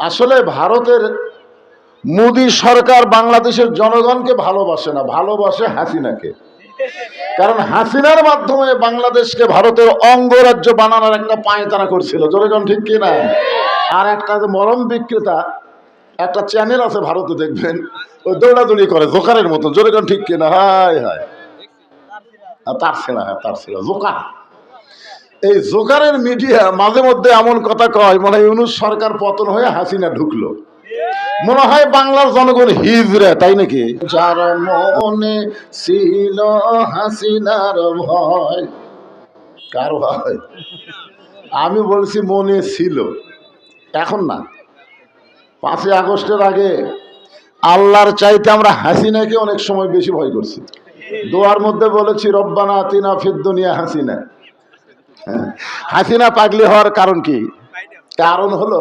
আসলে ভারতের মোদী সরকার বাংলাদেশের জনগণকে ভালোবাসে না, ভালোবাসে হাসিনাকে। কারণ হাসিনার মাধ্যমে বাংলাদেশকে ভারতের অঙ্গরাজ্য বানানোর একটা পায়তারা করছিল। জনগণ ঠিক কিনা? আর একটা মরম বিক্রেতা, একটা চ্যানেল আছে ভারতে, দেখবেন, ওই দৌড়াদৌড়ি করে, জোকারের মতো জোরেগণ ঠিক কিনা? হায় হায়। তার ছেড়া হ্যাঁ তার ছেড়া জোকার। এই জোকারের মিডিয়া মাঝে মধ্যে এমন কথা কয়, মনে হয় ইউনুস সরকার পতন হয়ে হাসিনা ঢুকলো। মনে হয় বাংলার জনগণ হিজরে তাই নাকি? যার মনে ছিল হাসিনার ভয়, কার ভয়? আমি বলছি মনে ছিল, এখন না। পাঁচই আগস্টের আগে আল্লাহর চাইতে আমরা হাসিনাকে অনেক সময় বেশি ভয় করছি। দোয়ার মধ্যে বলেছি, রব্বানা তিনা ফির দুনিয়া হাসিনা। হাসিনা পাগলি হওয়ার কারণ কি? কারণ হলো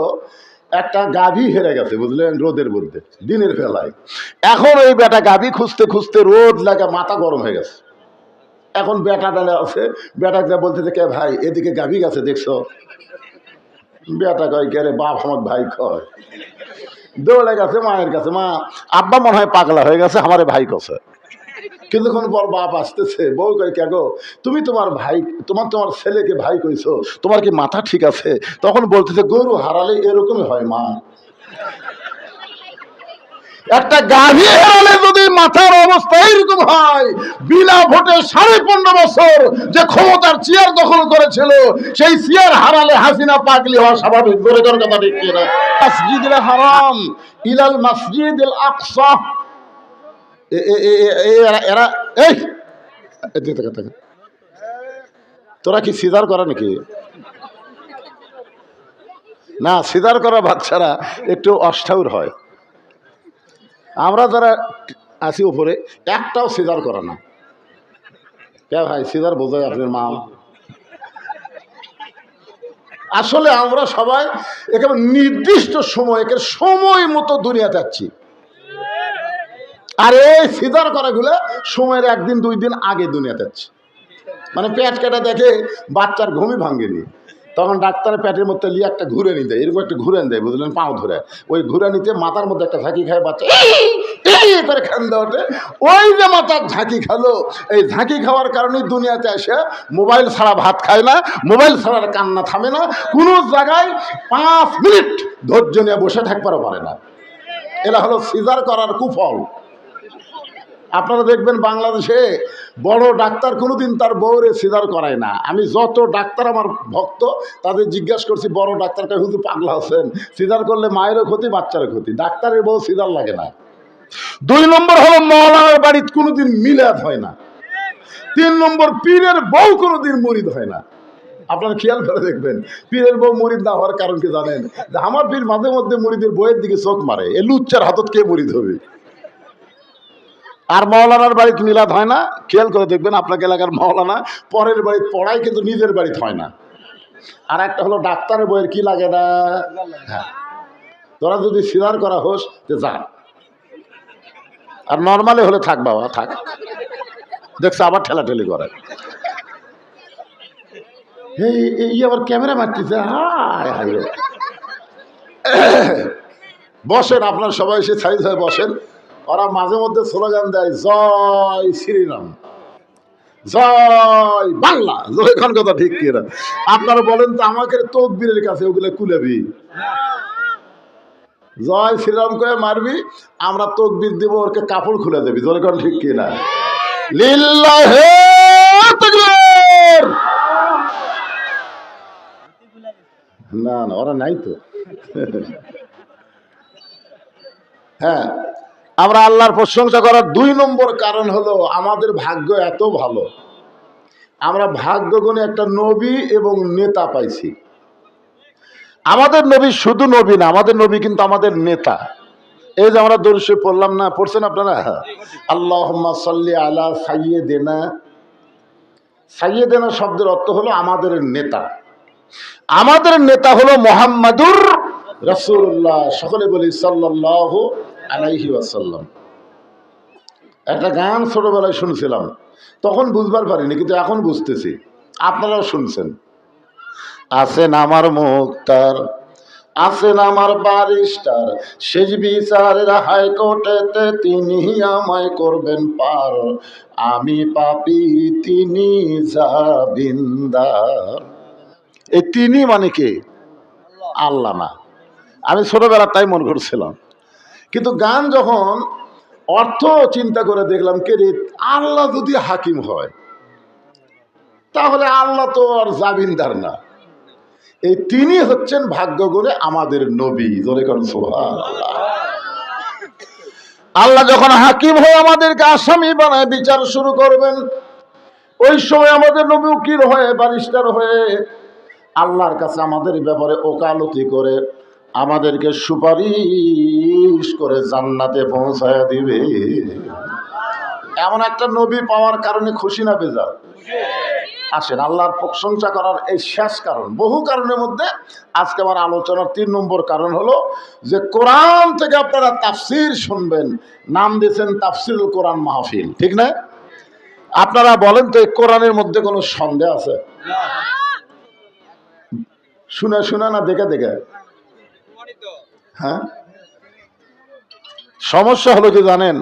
একটা গাভী হেরে গেছে, বুঝলেন? রোদের মধ্যে, দিনের বেলায়। এখন ওই বেটা গাভী খুঁজতে খুঁজতে রোদ লাগে মাথা গরম হয়ে গেছে। এখন বেটা ডালে আছে, বেটা যা বলতেছে কে ভাই, এদিকে গাভী গেছে দেখছ? বেটা কয়, কে রে, বাপ আমার ভাই কয়? দৌড়ে গেছে মায়ের কাছে, মা, আব্বা মনে হয় পাগলা হয়ে গেছে, আমার ভাই কছে? কিছুক্ষণ পর বাপ আসতেছে, বউ কয়, কে গো, তুমি তোমার ভাই, তোমার তোমার ছেলেকে ভাই কইছো, তোমার কি মাথা ঠিক আছে? তখন বলতেছে, গরু হারালে এরকমই হয় মা। একটা গাভী হারালে যদি মাথার অবস্থা এইরকম হয়, বিনা ভোটে সাড়ে পনেরো বছর যে ক্ষমতার চেয়ার দখল করেছিল, সেই চেয়ার হারালে হাসিনা পাগলি হওয়া স্বাভাবিক তোর কথা ঠিক কিনা? মসজিদুল হারাম, ইলাল মসজিদ আকসা। এরা। তোরা কি সিজার করা নাকি? না, সিজার করা বাচ্চারা একটু অষ্ঠাউর হয়। আমরা যারা আছি উপরে, একটাও সিজার করে না। কে ভাই, সিজার বোঝায় আপনার মা? আসলে আমরা সবাই একেবারে নির্দিষ্ট সময় সময় মতো দুনিয়াতে যাচ্ছি আর এই সিজার করাগুলো সময়ের একদিন, দুই দিন আগে দুনিয়াতে যাচ্ছে মানে পেট কেটে দেখে বাচ্চার ঘুমই ভাঙ্গেনি তখন ডাক্তার পেটের মধ্যে লিয়ে একটা ঘুরে নিতে এরকম একটা ঘুরে দেয়, বুঝলেন? পাও ধরে। ওই ঘুরে নিতে মাথার মধ্যে একটা ঝাঁকি খায় বাচ্চা। করে খান্দা ওঠে। ওই যে মাথার ঝাঁকি খালো, এই ঝাঁকি খাওয়ার কারণে দুনিয়াতে এসে মোবাইল ছাড়া ভাত খায় না, মোবাইল ছাড়া কান্না থামে না, কোনো জায়গায় পাঁচ মিনিট ধৈর্য নিয়ে বসে থাকবারও পারে না। এরা হলো সিজার করার কুফল। আপনারা দেখবেন বাংলাদেশে বড় ডাক্তার কোনোদিন তার বউরে সিজার করায় না। আমি যত ডাক্তার আমার ভক্ত, তাদের জিজ্ঞাসা করছি, বড় ডাক্তারটা হুজুর পাগলা আছেন। সিজার করলে মায়েরও ক্ষতি, বাচ্চারও ক্ষতি। ডাক্তারের বউ সিজার লাগে না। দুই নম্বর হলো মৌলানার বাড়িতে কোনোদিন মিলাদ হয় না। তিন নম্বর, পীরের বউ কোনোদিন মরিদ হয় না। আপনারা খেয়াল করে দেখবেন, পীরের বউ মরিদ না হওয়ার কারণ কি জানেন? আমার পীর মাঝে মধ্যে মরিদের বইয়ের দিকে চোখ মারে, এ লুচ্চার হাতত কে মরিদ হবে? আর মৌলানার বাড়িতে মিলাদ হয় না। খেয়াল করে দেখবেন আপনাকে এলাকার মৌলানা পরের বাড়িতে পড়ায় কিন্তু নিজের বাড়িতে হয় না। আর একটা হলো ডাক্তারের বইয়ের কি লাগে না? হ্যাঁ। তোরা যদি সিজার করা হোস, যে যা। আর নর্মালি হলে থাক বাবা, থাক। দেখছে, আবার ঠেলাঠেলি করে। এই আবার ক্যামেরা মারতেছে, হায় হায় বসেন, আপনার সবাই এসে হয়ে বসেন। ওরা মাঝে মধ্যে স্লোগান দেয়, জয় শ্রীরাম, জয় বাংলা। জয় খান কথা ঠিক কিনা আপনারা বলেন তো আমাকে তকবীরের কাছে ওগুলো কুলেবি জয় শ্রীরাম করে মারবি, আমরা তকবীর দিব, ওরকে কাপড় খুলে দেবি। জয় খান ঠিক কিনা লিল্লাহে না না, ওরা নাই তো। হ্যাঁ আমরা আল্লাহর প্রশংসা করার দুই নম্বর কারণ হলো আমাদের ভাগ্য এত ভালো। আমরা ভাগ্য গুণে একটা নবী এবং নেতা পাইছি। আমাদের নবী শুধু নবী না, আমাদের নবী কিন্তু আমাদের নেতা। এই যে আমরা দর্শে পড়লাম না, পড়ছেন আপনারা? আল্লাহ সাল্লি আলা সাইয়ে দেনা সাইয়ে দেনা শব্দের অর্থ হলো আমাদের নেতা। আমাদের নেতা হলো মোহাম্মদুর রসুল্লাহ সকলে বলি সাল্লাহ আলাইহি একটা গান ছোটবেলায় শুনছিলাম। তখন বুঝবার পারিনি, কিন্তু এখন বুঝতেছি। আপনারাও শুনছেন। আছেন আমার মুক্তার আছেন আমার বারিস্টার, শেষ বিচারের হাইকোর্টেতে তিনি আমায় করবেন পার। আমি পাপি, তিনি জাবিন্দার। এই তিনি মানে কে? আল্লাহ না। আমি ছোটবেলা তাই মনে করছিলাম। কিন্তু গান যখন অর্থ চিন্তা করে দেখলাম, কে রে, আল্লাহ যদি হাকিম হয়, তাহলে আল্লাহ তো আর জামিনদার না এই তিনি হচ্ছেন ভাগ্য করে আমাদের নবী, জোরে করেন। আল্লাহ যখন হাকিম হয়ে আমাদেরকে আসামি বানায়, বিচার শুরু করবেন, ওই সময় আমাদের নবী উকিল হয়ে বারিস্টার হয়ে, আল্লাহর কাছে আমাদের ব্যাপারে ওকালতি করে আমাদেরকে সুপারিশ করে জান্নাতে পৌঁছায় দিবে। এমন একটা নবী পাওয়ার কারণে খুশি না বেজার? আসেন, আল্লাহর প্রশংসা করার এই শেষ কারণ। বহু কারণের মধ্যে আজকে আমার আলোচনার তিন নম্বর কারণ হলো যে কোরআন থেকে আপনারা তাফসির শুনবেন। নাম দিয়েছেন তাফসিরুল কোরআন মাহফিল, ঠিক না? আপনারা বলেন তো এই কোরআনের মধ্যে কোনো সন্দেহ আছে? শুনে শুনে না, দেখে দেখে। হ্যাঁ? সমস্যা হলো কি জানেন?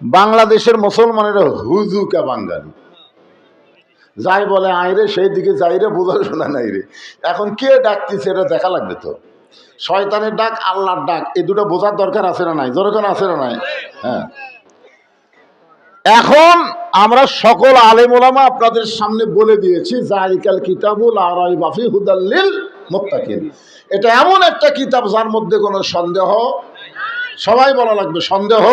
বাংলাদেশের মুসলমানেরা হুজুকা বাঙালি যাই বলে আইরে সেই দিকে যাইরে বোঝা শোনা নাই রে। এখন কে ডাকতেছে এটা দেখা লাগবে তো। শয়তানের ডাক, আল্লাহর ডাক, এই দুটো বোঝার দরকার আছে না নাই? দরকার আছে না নাই? হ্যাঁ। এখন আমরা সকল আলেম ওলামা আপনাদের সামনে বলে দিয়েছি জাইকাল কিতাবুল আরাই বাফি হুদাল্লিল মোত্তাকিন। এটা এমন একটা কিতাব যার মধ্যে কোনো সন্দেহ সবাই বলা লাগবে সন্দেহ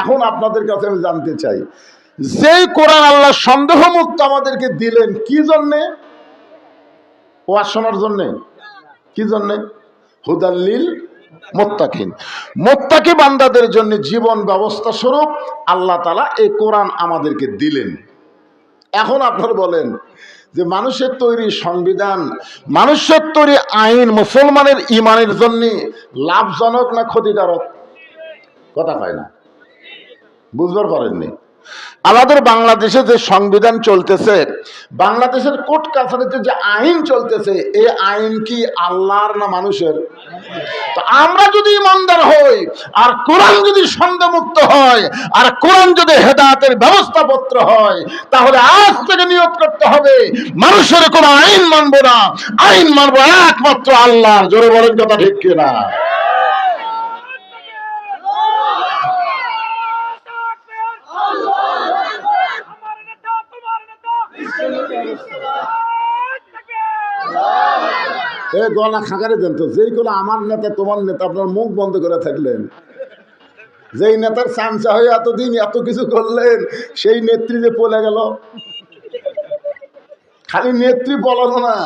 এখন আপনাদের কাছে আমি জানতে চাই, যেই কোরআন আল্লাহ সন্দেহ মুক্ত আমাদেরকে দিলেন কি জন্যে? ওয়াজ শোনার জন্যে? কি জন্যে? হুদাল্লিল মোত্তাকিন। মোত্তাকি বান্দাদের জন্য জীবন ব্যবস্থা স্বরূপ আল্লাহ তালা এই কোরআন আমাদেরকে দিলেন। এখন আপনার বলেন যে মানুষের তৈরি সংবিধান, মানুষের তৈরি আইন মুসলমানের ইমানের জন্য লাভজনক না ক্ষতিকারক? কথা হয় না। বুঝবার পারেননি। আমাদের বাংলাদেশে যে সংবিধান চলতেছে, বাংলাদেশের কোর্ট কাছারিতে যে আইন চলতেছে, এই আইন কি আল্লাহর না মানুষের? তো আমরা যদি ইমানদার হই, আর কোরআন যদি সন্দেহমুক্ত হয়, আর কোরআন যদি হেদায়তের ব্যবস্থাপত্র হয়, তাহলে আজ থেকে নিয়োগ করতে হবে। মানুষের কোনো আইন মানবো না। আইন মানবো একমাত্র আল্লাহর জোরে বলেন কথা ঠিক কিনা? এ গলা খাঁকারে দেন তো, যেই কোনো আমার নেতা, তোমার নেতা, আপনার মুখ বন্ধ করে থাকলেন। যেই নেতার চামচা হয়ে এতদিন এত কিছু করলেন, সেই নেত্রী যে পলে গেল। খালি নেত্রী বলানো না,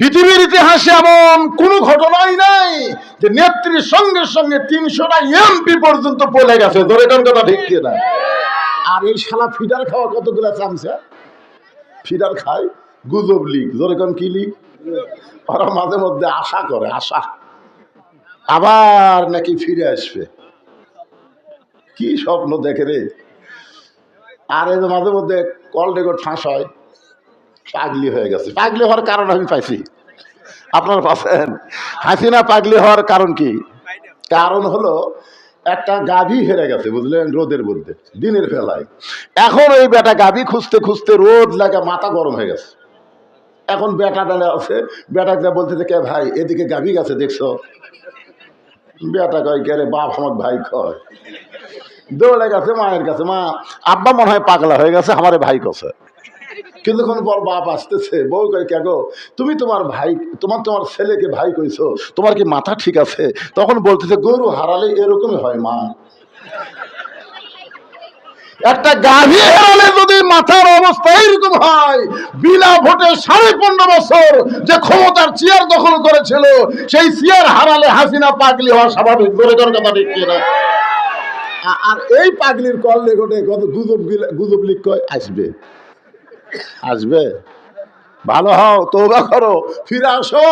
পৃথিবীর ইতিহাসে এমন কোন ঘটনাই নাই যে নেত্রীর সঙ্গে সঙ্গে তিনশোটা এমপি পর্যন্ত পলে গেছে। ধরে কোন কথা ঠিক কিনা আর এই শালা ফিডার খাওয়া কতগুলা চামচা? ফিডার খায়, গুজব লিগ। কোন কি লিগ? ওরা মাঝে মধ্যে আশা করে, আশা। আবার নাকি ফিরে আসবে। কি স্বপ্ন দেখে রে? আর এই মাঝে মধ্যে কল রেকর্ড ফাঁস হয়, পাগলি হয়ে গেছে। পাগলি হওয়ার কারণ আমি পাইছি। আপনার পাচ্ছেন? হাসিনা পাগলি হওয়ার কারণ কি? কারণ হলো, একটা গাভী হেরে গেছে, বুঝলেন? রোদের মধ্যে, দিনের বেলায়। এখন ওই বেটা গাভী খুঁজতে খুঁজতে রোদ লাগা, মাথা গরম হয়ে গেছে। এখন বেটা ডালে আছে, বেটা যা বলতেছে, কে ভাই, এদিকে গাভী গেছে দেখছ? বেটা কয়, কে রে, বাপ আমার ভাই কয়। দৌড়ে গেছে মায়ের কাছে, মা, আব্বা মনে হয় পাগলা হয়ে গেছে, আমার ভাই কছে কিছুক্ষণ পর বাপ আসতেছে, বউ কয়, কে গো, তুমি তোমার ভাই, তোমার তোমার ছেলেকে ভাই কইছো, তোমার কি মাথা ঠিক আছে? তখন বলতেছে, গরু হারালে এরকমই হয়, মা। একটা গাভী হারালে যদি মাথার অবস্থা এইরকম হয়, বিনা ভোটে সাড়ে পনেরো বছর যে ক্ষমতার চেয়ার দখল করেছিল, সেই চেয়ার হারালে হাসিনা পাগলি হওয়া স্বাভাবিক ধরে করার কথা ঠিক না? আর এই পাগলির কল কত গুজব গুজব লিখ কয়? আসবে। আসবে? ভালো হও তৌবা করো, ফিরে আসো।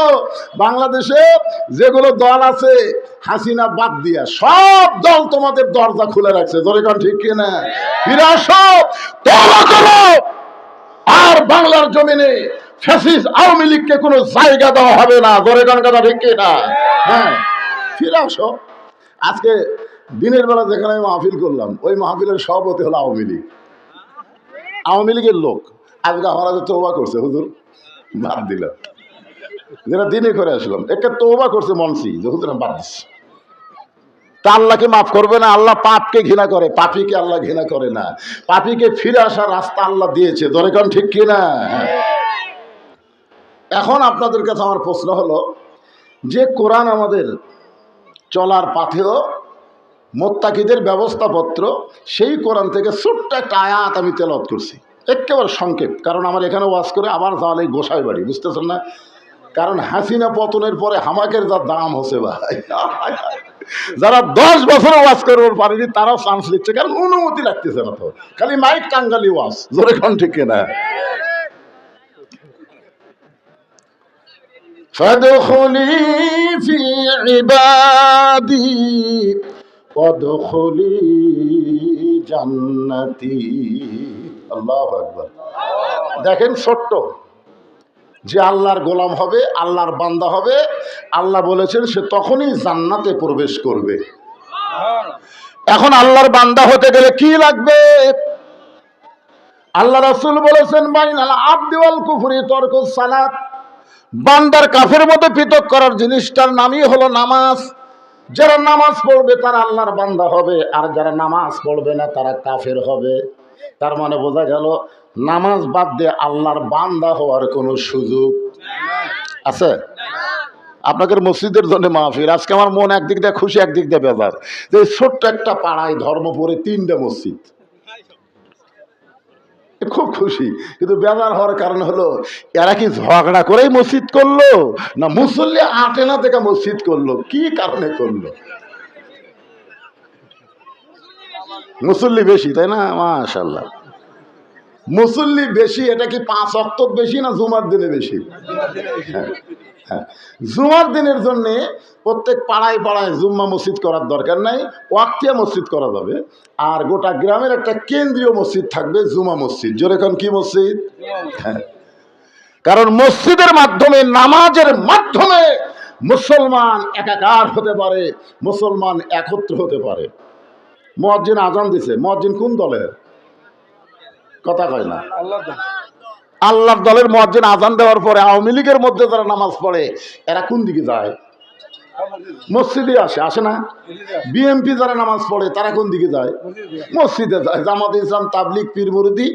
বাংলাদেশে যেগুলো দল আছে, হাসিনা বাদ দিয়া সব দল তোমাদের দরজা খুলে রাখছে। কারণ ঠিক কিনা ফিরে আসো তৌবা করো। আর বাংলার জমিনে ফ্যাসিস আওয়ামী লীগকে কোনো জায়গা দেওয়া হবে না। গান কথা ঠিক কি না? হ্যাঁ ফিরে আসো। আজকে দিনের বেলা যেখানে আমি মাহফিল করলাম, ওই মাহফিলের সভাপতি হলো আওয়ামী লীগ। আওয়ামী লীগের লোক। আজকে আমার আগে তৌবা করছে, হুজুর। বাদ দিল যেটা দিনে করে আসলাম। একটা তৌবা করছে মনসি, যে হুজুর আমি বাদ দিচ্ছি তা আল্লাহকে মাফ করবে না, আল্লাহ পাপকে ঘৃণা করে। পাপিকে আল্লাহ ঘৃণা করে না। পাপিকে ফিরে আসার রাস্তা আল্লাহ দিয়েছে। দরেকন ঠিক কি না? এখন আপনাদের কাছে আমার প্রশ্ন হলো, যে কোরআন আমাদের চলার পাথেও মোত্তাকিদের ব্যবস্থাপত্র, সেই কোরআন থেকে ছোট্ট একটা আয়াত আমি তেলত করছি। একেবারে সংক্ষেপ কারণ আমার এখানে ওয়াজ করে আবার তাহলে গোসাই বাড়ি বুঝতেছেন না কারণ হাসিনা পতনের পরে হামাকের যা দাম হচ্ছে ভাই যারা দশ বছর ওয়াজ করবার পারেনি তারাও চান্স নিচ্ছে কারণ অনুমতি রাখতেছে না তো খালি মাইক টাঙ্গালি ওয়াজ জোরে কোন ঠিক না فادخلي في عبادي وادخلي জান্নাতি আল্লাহু আকবার। দেখেন ছোট্ট যে আল্লাহর গোলাম হবে, আল্লাহর বান্দা হবে, আল্লাহ বলেছেন সে তখনই জান্নাতে প্রবেশ করবে। এখন আল্লাহর বান্দা হতে গেলে কি লাগবে? আল্লাহ রাসূল বলেছেন, বাইনাল আবদি ওয়াল কুফরি তরকুস সালাত। বান্দার কাফের মধ্যে পৃথক করার জিনিসটার নামই হলো নামাজ। যারা নামাজ পড়বে তারা আল্লাহর বান্দা হবে, আর যারা নামাজ পড়বে না তারা কাফের হবে। তার মানে বোঝা গেল, নামাজ বাদ দিয়ে আল্লাহর বান্দা হওয়ার কোনো সুযোগ আছে? আপনাদের মসজিদের জন্য মাহফিল, আজকে আমার মন একদিক দিয়ে খুশি, একদিক দিয়ে বেজার। যে ছোট্ট একটা পাড়ায় ধর্মপুরে তিনটা মসজিদ। খুব খুশি, কিন্তু বেজার হওয়ার কারণ হলো, এরা কি ঝগড়া করেই মসজিদ করল? না মুসল্লি আটে না থেকে মসজিদ করল? কি কারণে করল? মুসল্লি বেশি তাই না? মাশাল্লাহ মুসল্লি বেশি এটা কি পাঁচ অক্টর বেশি না জুমার দিনে বেশি? হ্যাঁ, হ্যাঁ। জুমার দিনের জন্যে প্রত্যেক পাড়ায় পাড়ায় জুম্মা মসজিদ করার দরকার নাই ওয়াক্তিয়া মসজিদ করা যাবে আর গোটা গ্রামের একটা কেন্দ্রীয় মসজিদ থাকবে জুমা মসজিদ। যেরকম কি মসজিদ? হ্যাঁ। কারণ মসজিদের মাধ্যমে নামাজের মাধ্যমে মুসলমান একাকার হতে পারে মুসলমান একত্র হতে পারে। মজ্জিন আজান দিছে। মজ্জিন কোন দলের? কথা কয় না। আল্লাহর দলের মজ্জিন আজান দেওয়ার পরে আওয়ামী লীগের মধ্যে যারা নামাজ পড়ে এরা কোন দিকে যায়? মসজিদে আসে আসে না? বিএমপি যারা নামাজ পড়ে তারা কোন দিকে যায়? মসজিদে যায়। জামাত ইসলাম তাবলিক পীর মুরুদি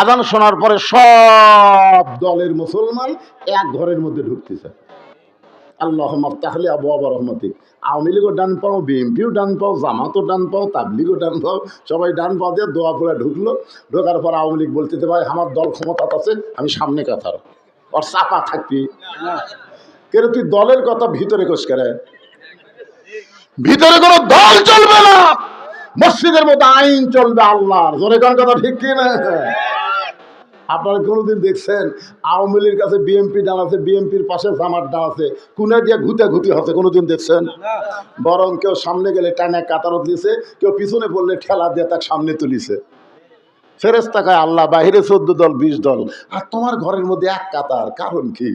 আজান শোনার পরে সব দলের মুসলমান এক ঘরের মধ্যে ঢুকতেছে। আল্লাহ তাহলে আবু আবার রহমতি আওয়ামী লীগও ডান পাও, বিএনপিও ডান পাও, জামাতও ডান পাও, তাবলিগও ডান পাও, সবাই ডান পাও দিয়ে দোয়া করে ঢুকলো। ঢোকার পর আওয়ামী লীগ বলতে ভাই, আমার দল ক্ষমতা আছে, আমি সামনে কাতার ওর চাপা থাকবি। কেন তুই দলের কথা ভিতরে কোষ করে? ভিতরে কোনো দল চলবে না। মসজিদের মধ্যে আইন চলবে আল্লাহর। জোরে কোন কথা ঠিক কি না আপনারা কোনোদিন দেখছেন, আওয়ামী লীগের কাছে বিএমপি ডান আছে বিএমপির পাশে জামাত ডান আছে কুনে দিয়ে ঘুতে ঘুতি হচ্ছে কোনোদিন দেখছেন? বরং কেউ সামনে গেলে টানে কাতারত দিয়েছে কেউ পিছনে পড়লে ঠেলা দিয়ে তার সামনে তুলিছে। ফেরেস তাকায় আল্লাহ, বাহিরে চোদ্দ দল, বিশ দল, আর তোমার ঘরের মধ্যে এক কাতার, কারণ কি?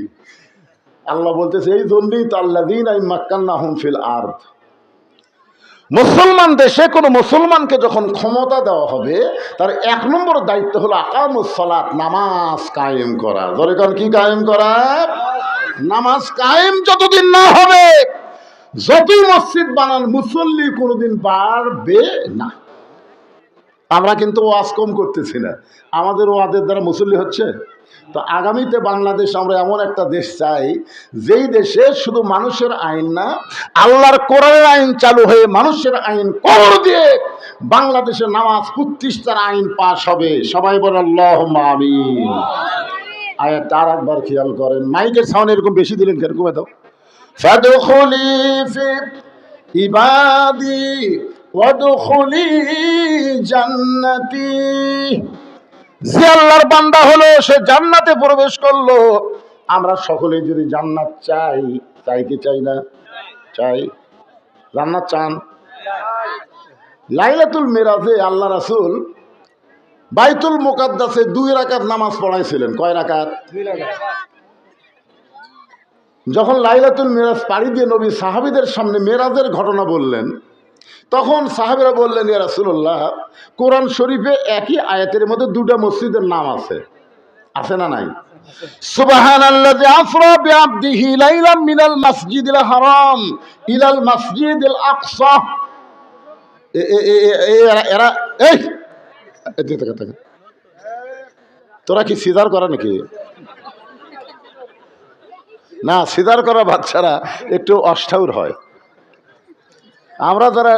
আল্লাহ বলতেছে, এই জন্যই তো আল্লাহ দিন আমি মাক্কান্না হুম ফিল আর্থ মুসলমান দেশে কোনো মুসলমানকে যখন ক্ষমতা দেওয়া হবে, তার এক নম্বর দায়িত্ব হলো আকামুসলাত নামাজ কায়েম করা। কারণ কি কায়েম করা? নামাজ কায়েম যতদিন না হবে, যতই মসজিদ বানান, মুসল্লি কোনোদিন বাড়বে না। আমরা কিন্তু ওয়াজ কম করতেছি না। আমাদের ওয়াদের দ্বারা মুসল্লি হচ্ছে? তো আগামীতে বাংলাদেশ আমরা এমন একটা দেশ চাই, যেই দেশে শুধু মানুষের আইন না, আল্লাহর কোরআনের আইন চালু হয়ে মানুষের আইন কবর দিয়ে বাংলাদেশের নামাজ প্রতিষ্ঠার আইন পাশ হবে। সবাই বলে আল্লাহ আমিন। আয়াতটা আর একবার খেয়াল করেন, মাইকের সাউন্ড এরকম বেশি দিলেন কেন? কমে দাও। ফাদখুলি ফি ইবাদি, ওয়াদখুলি জান্নাতি। যে আল্লাহর বান্দা হলো সে জান্নাতে প্রবেশ করল। আমরা সকলে যদি জান্নাত চাই চাই কি চাই না? চাই। জান্নাত চান? লাইলাতুল মেরাজে আল্লাহ রাসূল বাইতুল মোকাদ্দাসে দুই রাকাত নামাজ পড়াইছিলেন। কয় রাকাত। যখন লাইলাতুল মেরাজ পাড়ি দিয়ে নবী সাহাবিদের সামনে মেরাজের ঘটনা বললেন তখন সাহাবেরা বললেন, ইয়া রাসূলুল্লাহ, কোরআন শরীফে একই আয়াতের মধ্যে দুটা মসজিদের নাম আছে। আছে না নাই? লাইলাম এরা-। তোরা কি সিজার করা নাকি? না, সিজার করা বাচ্চারা একটু অষ্ঠাউর হয়। আমরা যারা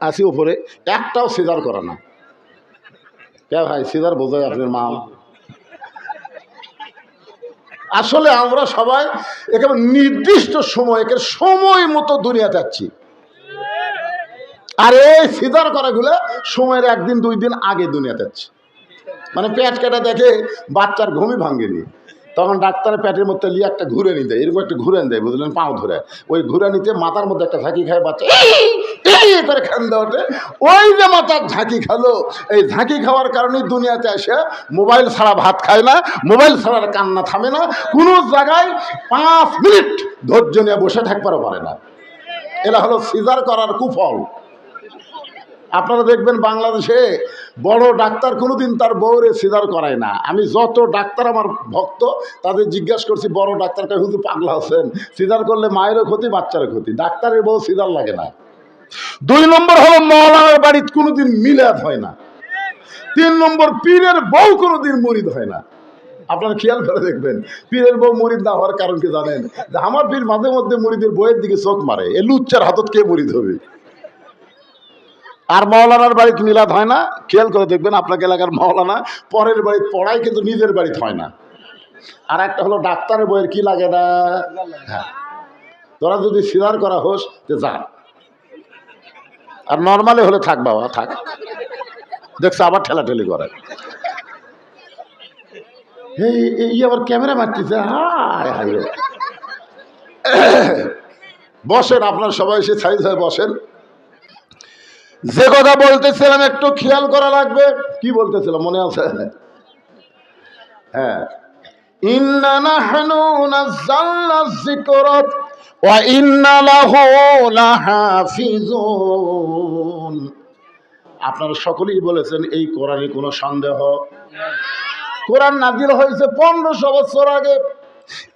আছি উপরে, একটাও সিজার করে না। কে ভাই, সিজার বোঝায় আপনার মা? আসলে আমরা সবাই একেবারে নির্দিষ্ট সময় একে সময় মতো দুনিয়া যাচ্ছি আর এই সিজার করাগুলো সময়ের একদিন, দুই দিন আগে দুনিয়া যাচ্ছে মানে পেট কেটে দেখে বাচ্চার ঘুমই ভাঙ্গেনি তখন ডাক্তার পেটের মধ্যে লিয়ে একটা ঘুরে নিতে এরকম একটা ঘুরে দেয়, বুঝলেন, পাও ধরে। ওই ঘুরে নিতে মাথার মধ্যে একটা ঝাঁকি খায়, বাচ্চা করে ওঠে ওই যে মাথার ঝাঁকি খালো, এই ঝাঁকি খাওয়ার কারণেই দুনিয়াতে এসে মোবাইল ছাড়া ভাত খায় না, মোবাইল ছাড়া আর কান্না থামে না, কোনো জায়গায় পাঁচ মিনিট ধৈর্য নিয়ে বসে থাকবারও পারে না। এরা হলো সিজার করার কুফল। আপনারা দেখবেন বাংলাদেশে বড় ডাক্তার কোনোদিন তার বউরে সিজার করায় না। আমি যত ডাক্তার আমার ভক্ত, তাদের জিজ্ঞাসা করছি, বড় ডাক্তারকে শুধু পাগলা আছেন? সিজার করলে মায়েরও ক্ষতি, বাচ্চারও ক্ষতি। ডাক্তারের বউ সিজার লাগে না। দুই নম্বর হলো মহলার বাড়িতে কোনোদিন মিলাদ হয় না। তিন নম্বর, পীরের বউ কোনোদিন মরিদ হয় না। আপনারা খেয়াল করে দেখবেন, পীরের বউ মরিদ না হওয়ার কারণ কি জানেন? আমার পীর মাঝে মধ্যে মরিদের বইয়ের দিকে চোখ মারে, এ লুচ্চার হাতত কে মরিদ হবে? আর মৌলানার বাড়িতে মিলাদ হয় না? খেয়াল করে দেখবেন আপনাকে এলাকার মৌলানা পরের বাড়িতে পড়ায় কিন্তু নিজের বাড়িতে হয় না। আর একটা হলো ডাক্তারের বইয়ের কি লাগে না হ্যাঁ। তোরা যদি সিজার করা হোস, যে যান আর নর্মালি হলে থাক বাবা, থাক। দেখছ আবার ঠেলাঠেলি করে। এই আবার ক্যামেরা মারতেছে, হায় বসেন, আপনার সবাই এসে সাইজ হয়ে বসেন। যে কথা বলতেছিলাম, একটু খেয়াল করা লাগবে। কি বলতেছিলাম, মনে আছে? হ্যাঁ। আপনারা সকলেই বলেছেন, এই কোরআনে কোনো সন্দেহ। কোরআন নাজিল হয়েছে পনেরোশো বছর আগে।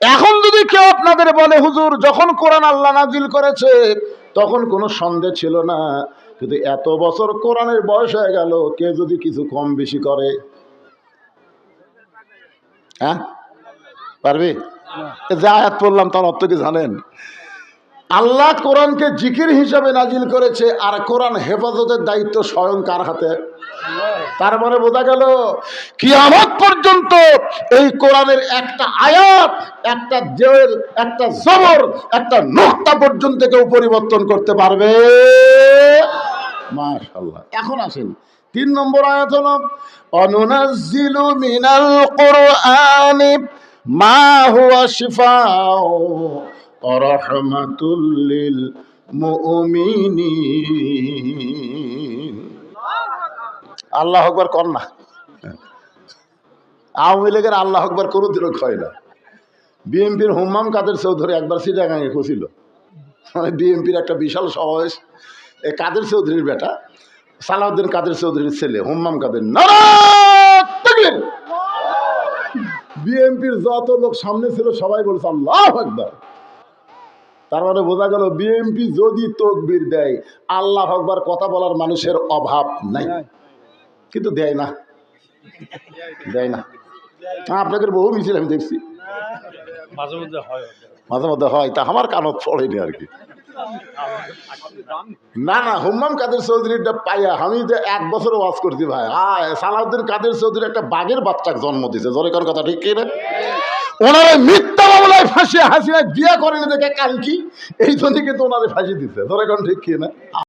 এখন যদি কেউ আপনাদের বলে, হুজুর, যখন কোরআন আল্লাহ নাজিল করেছে, তখন কোনো সন্দেহ ছিল না। কিন্তু এত বছর কোরআনের বয়স হয়ে গেল কেউ যদি কিছু কম বেশি করে? হ্যাঁ? পারবি? যে আয়াত পড়লাম তার অর্থ কি জানেন? আল্লাহ কোরআনকে জিকির হিসাবে নাজিল করেছে, আর কোরআন হেফাজতের দায়িত্ব স্বয়ং কার হাতে? তার মানে বোঝা গেল কি কিয়ামত পর্যন্ত এই কোরআনের একটা আয়াত, একটা জেল, একটা জবর, একটা নোক্তা পর্যন্ত কেউ পরিবর্তন করতে পারবে? মাশাল্লাহ এখন আসেন, তিন নম্বর আয়াত হল, অনুনাজ্জিলু মিনাল কোরআনি মা হুয়া শিফাউ ওয়া রাহমাতুল লিল মুমিনিন। আল্লাহ আকবর কর না। আওয়ামী লীগের আল্লাহ আকবর কোনো দিনও হয় না। বিএনপির হুম্মাম কাদের চৌধুরী একবার সিটাগাঙে খুঁছিল মানে বিএনপির একটা বিশাল সমাবেশ। এ কাদের চৌধুরীর বেটা? সালাউদ্দিন কাদের চৌধুরীর ছেলে, হুম্মাম কাদের? বিএনপির যত লোক সামনে ছিল, সবাই বলছে, আল্লাহ আকবর! তার মানে বোঝা গেল, বিএনপি যদি তকবির দেয়, আল্লাহ আকবর কথা বলার মানুষের অভাব নাই। কিন্তু দেয় না। দেয় না। হ্যাঁ আপনাদের বহু মিছিল আমি দেখছি। মাঝে মধ্যে হয় মাঝে মধ্যে হয়। তা আমার কানত পড়েনি আর কি। না না হুম্মাম কাদের চৌধুরীটা পাইয়া আমি যে এক বছর ওয়াজ করছি ভাই। সালাউদ্দিন কাদের চৌধুরী একটা বাঘের বাচ্চাকে জন্ম দিছে। জোরে কোন কথা ঠিক কি না? ওনারা মিথ্যা মামলায় ফাঁসি হাসিনা বিয়া করেনি দেখে কালকি এই জন্য কিন্তু ওনারে ফাঁসি দিছে। জোরে কোন ঠিক কি না?